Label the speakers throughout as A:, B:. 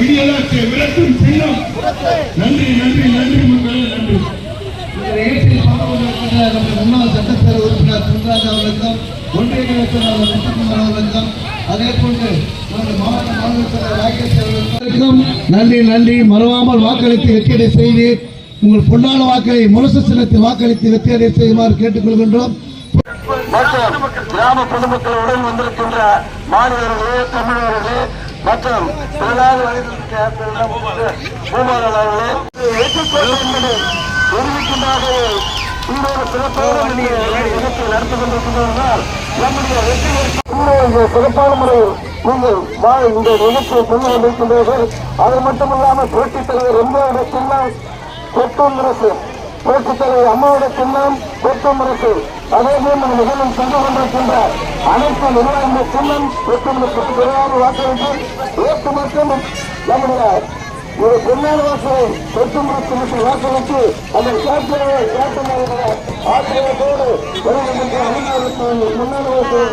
A: விடியலாற்றை விளக்கும் சின்னம் நன்றி நன்றி நன்றி மக்களே நன்றி.
B: முன்னாள் சட்டப்பேரவை உறுப்பினர் அவர்களுக்கும் ஒன்றிய முத்துக்குமார் அவர்களுக்கும் அதே போன்று மாவட்ட மாநில ராகேஷ் அவர்களுக்கும் நன்றி நன்றி. மறவாமல் வாக்களித்து வெற்றியடை செய்து உங்கள் பொன்னான வாக்களை முரசு சின்னத்தில் வாக்களித்து வெற்றியடை செய்யுமாறு கேட்டுக்கொள்கின்றோம்.
C: மற்றும் கிராம பொதுமக்களுடன் வந்திருக்கின்ற மாணவர்களே தமிழர்களே மற்றும் தொழிலாளர் வயதிற்கு பூமாளர்களே ஏற்றுக்கொள்ள தெரிவிக்கின்றார்களே இந்த ஒரு சிறப்பான நம்முடைய வெற்றி சிறப்பான முறையில் நீங்கள் இந்த நிகழ்ச்சியை கொண்டு வந்திருக்கின்றீர்கள் அது மட்டுமில்லாமல் புரட்சித் தலைவர் எம்ஜிஆர் சின்னம் கொட்டும் அரசு புரட்சித் தலைவர் அம்மாவோட சின்னம் கொட்டும் அரசு அதே போல் நம்ம நிகழும் சென்று கொண்டிருக்கின்ற அனைத்து நிர்வாக சின்னம் கொட்டும் வாக்களித்து ஏற்று மற்றும் நம்முடைய ஒரு பொன்னான வாசலை கொட்டும் மற்றும் வாக்களித்து அந்த கேப்டனை கேப்டன் ஆசிரியத்தோடு வருகின்ற அணிகளுக்கு முன்னாள் வாசல்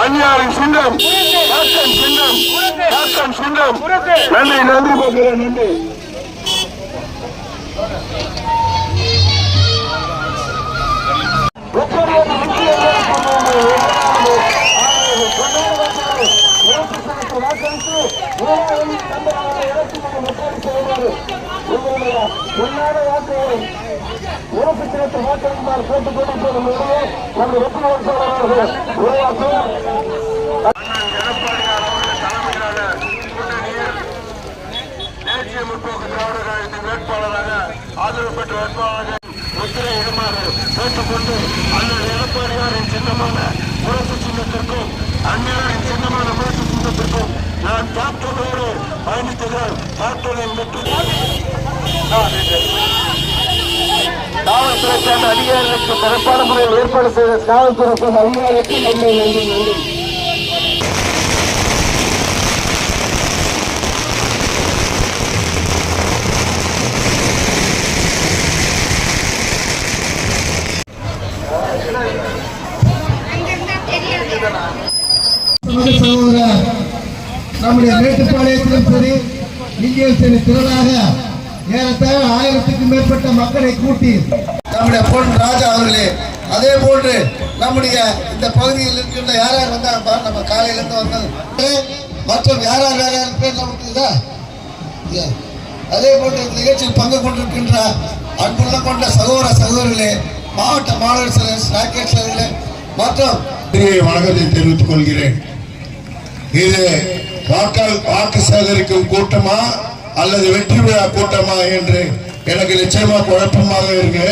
C: அந்நியாரின் சின்னம் சின்னம் நன்றி நன்றி போகிறேன் நன்றி. உறுப்பு கேட்டுக் கொண்டிருப்பது நமது வெற்றி வாக்காளர்கள் தேசிய முற்போக்கு திராவிட கழகத்தின் வேட்பாளராக ஆதரவு பெற்ற வேட்பாளராக முத்திரை இடுமாறு கேட்டுக்கொண்டு அல்லது எடப்பாடியாரின் சின்னமான முரசு சின்னத்திற்கும் சின்னமான முரசு சின்னத்திற்கும் நான் கேப்டனோடு பயணித்ததால் கேப்டனின் வெற்றி காவல்துறை சேர்ந்த அதிகாரிகளுக்கு சிறப்பான முறையில் ஏற்பாடு செய்த காவல்துறை சேர்ந்த அதிகாரிகளுக்கு நன்றி நன்றி. நன்றி
B: நம்முடைய மேட்டுப்பாளையத்திலும் சரி இங்கே சரி திரளாக ஏறத்தாழ ஆயிரத்துக்கும் மேற்பட்ட மக்களை கூட்டி நம்முடைய பொன் ராஜா அவர்களே அதே போன்று நம்முடைய இந்த பகுதியில் இருக்கின்ற யார் யார் வந்தாங்க நம்ம காலையிலேருந்து வந்தது. மற்றும் யார் யார் யார் யார் பேர் நமக்கு அதே போன்று இந்த நிகழ்ச்சியில் பங்கு கொண்டிருக்கின்ற அன்புள்ள கொண்ட சகோதர சகோதரிகளே மாவட்ட மாணவர் சிலர் ராக்கெட் சிலர்களே மற்றும்
D: வணக்கத்தை தெரிவித்துக் கொள்கிறேன். இது வாக்காள வாக்கு சேகரிக்கும் கூட்டமா அல்லது வெற்றி விழா கூட்டமா என்று எனக்கு நிச்சயமா குழப்பமாக இருக்கு.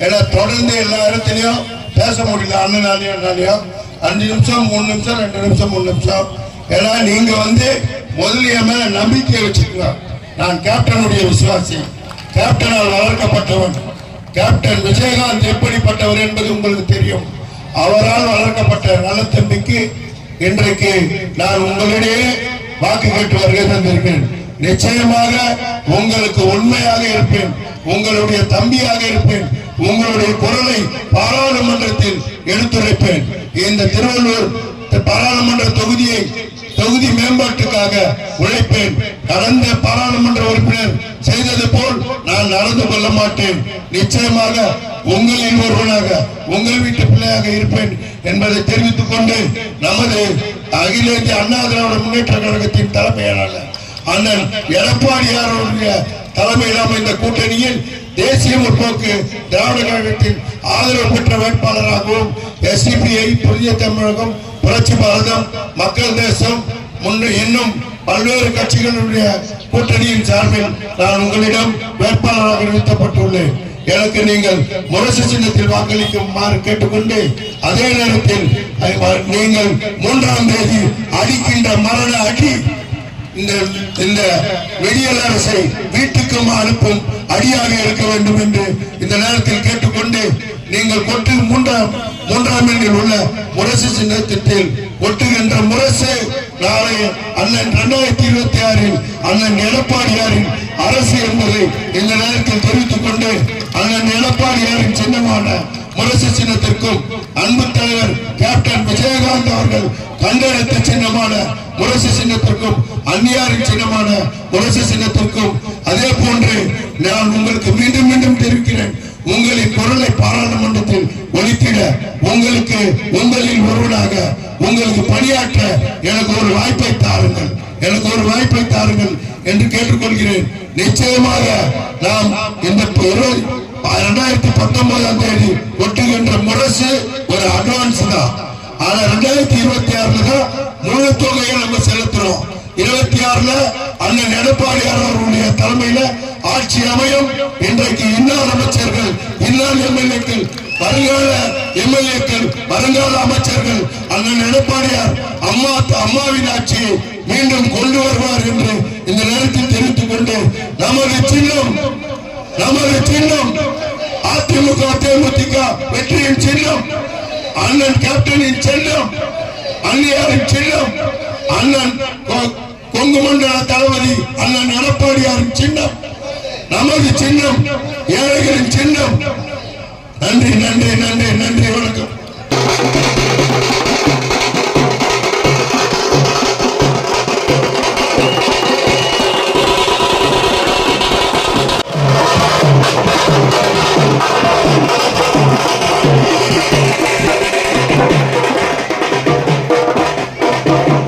D: ஏன்னா தொடர்ந்து எல்லா இடத்துலயும் பேச முடியல. அண்ணனாலையும் அஞ்சு நிமிஷம் மூணு நிமிஷம் ரெண்டு நிமிஷம் மூணு நிமிஷம். ஏன்னா நீங்க வந்து முதல்ல மேல நம்பிக்கை வச்சுக்கோங்க. நான் கேப்டனுடைய விசுவாசி. கேப்டனால் வளர்க்கப்பட்டவன். கேப்டன் விஜயகாந்த் எப்படிப்பட்டவர் என்பது உங்களுக்கு தெரியும். அவரால் வளர்க்கப்பட்ட நலத்தம்பிக்கு இன்றைக்கு நான் உங்களிடையே வாக்கு கேட்டு வருகை தந்திருக்கேன் நிச்சயமாக உங்களுக்கு உண்மையாக இருப்பேன். உங்களுடைய தம்பியாக இருப்பேன். உங்களுடைய குரலை பாராளுமன்றத்தில் எடுத்துரைப்பேன். இந்த திருவள்ளூர் பாராளுமன்ற தொகுதியை தொகுதி மேம்பாட்டுக்காக உழைப்பேன். கடந்த பாராளுமன்ற உறுப்பினர் செய்தது போல் நான் நடந்து கொள்ள மாட்டேன். நிச்சயமாக உங்களில் ஒருவனாக உங்கள் வீட்டு பிள்ளையாக இருப்பேன் என்பதை தெரிவித்துக் கொண்டு நமது அகில இந்திய அண்ணா திராவிட முன்னேற்ற கழகத்தின் தலைமையாளர் அண்ணன் எடப்பாடியாருடைய தலைமையில் அமைந்த கூட்டணியில் தேசிய முற்போக்கு திராவிட கழகத்தின் ஆதரவு பெற்ற வேட்பாளராகவும் எஸ்டிபிஐ புதிய தமிழகம் புரட்சி பாரதம் மக்கள் தேசம் முன்ன இன்னும் பல்வேறு கட்சிகளுடைய கூட்டணியின் சார்பில் நான் உங்களிடம் வேட்பாளராக நிறுத்தப்பட்டுள்ளேன். எனக்கு நீங்கள் முரசு சின்னத்தில் வாக்களிக்குமாறு கேட்டுக்கொண்டு அதே நேரத்தில் நீங்கள் மூன்றாம் தேதி அடிக்கின்ற மரண அடி இந்த வெடியலரசை வீட்டுக்கும் அனுப்பும் அடியாக இருக்க வேண்டும் என்று இந்த நேரத்தில் கேட்டுக்கொண்டு நீங்கள் கொட்டு மூன்றாம் மூன்றாம் எண்ணில் உள்ள முரசு சின்னத்தில் ஒட்டுகின்ற முரசு நாளைய அண்ணன் இரண்டாயிரத்தி இருபத்தி ஆறில் அண்ணன் எடப்பாடியாரின் அரசு என்பதை இந்த நேரத்தில் தெரிவித்துக் கொண்டு அண்ணன் எடப்பாடியாரின் சின்னமான முரசு சின்னத்திற்கும் அன்பு தலைவர் தலைவர் கேப்டன் விஜயகாந்த் அவர்கள் கண்டெடுத்த சின்னமான முரசு சின்னத்திற்கும் அந்நியாரின் சின்னமான முரசு சின்னத்திற்கும் அதே போன்று நான் உங்களுக்கு மீண்டும் மீண்டும் தெரிவிக்கிறேன். உங்களின் குரலை பாராளுமன்றத்தில் ஒழித்திட உங்களுக்கு உங்களில் ஒருவனாக உங்களுக்கு பணியாற்ற எனக்கு ஒரு வாய்ப்பை தாருங்கள். எனக்கு ஒரு வாய்ப்பை தாருங்கள் என்று கேட்டுக்கொள்கிறேன். நிச்சயமாக நாம் இந்த இரண்டாயிரத்தி பத்தொன்பதாம் தேதி ஒட்டுகின்ற முரசு ஒரு அட்வான்ஸ் தான். ஆனா ரெண்டாயிரத்தி இருபத்தி ஆறுல தான் முழு தொகையை நம்ம செலுத்துறோம். இருபத்தி ஆறுல அண்ணன் எடப்பாடியார் தலைமையில ஆட்சி அமையும். இன்றைக்கு இன்னார் அமைச்சர்கள் இன்னார் எம்எல்ஏக்கள் வருங்கால எம்எல்ஏக்கள் வருங்கால அமைச்சர்கள் அண்ணன் எடப்பாடியார் அம்மா அம்மாவின் ஆட்சியை மீண்டும் கொண்டு வருவார் என்று இந்த நேரத்தில் தெரிவித்துக் கொண்டு நமது சின்னம் நமது சின்னம் அதிமுக தேமுதிக வெற்றியின் சின்னம் அண்ணன் கேப்டனின் சின்னம் அன்னையாரின் சின்னம் அண்ணன் கொங்கு மண்டல தளபதி அண்ணன் எடப்பாடியாரின் சின்னம் நமது சின்னம் ஏழைகளின் சின்னம். நன்றி நன்றி நன்றி நன்றி வணக்கம். Thank you.